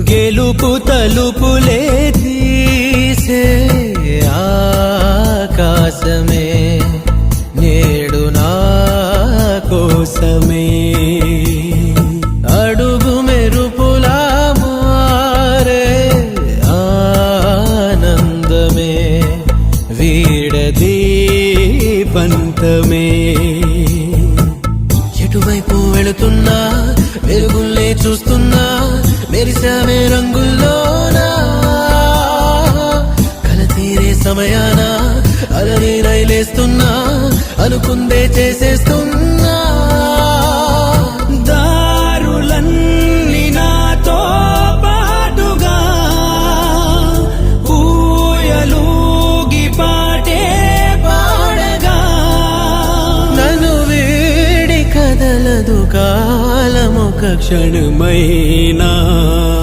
గెలుపు తలుపులే తీసే ఆకాశమే నేడు నా కోసమే. అడుగు మెరుపులా మారే ఆనందమే వీడది పంతమే ఎటువైపు వెళుతున్నా వెలుగుల్లే చూస్తున్నా మెరిసామే రంగుల్లోనా. కల తీరే సమయాన అలని రైలేస్తున్నా అనుకుందే చేసేస్తున్నా. వీడి క్షణమైనా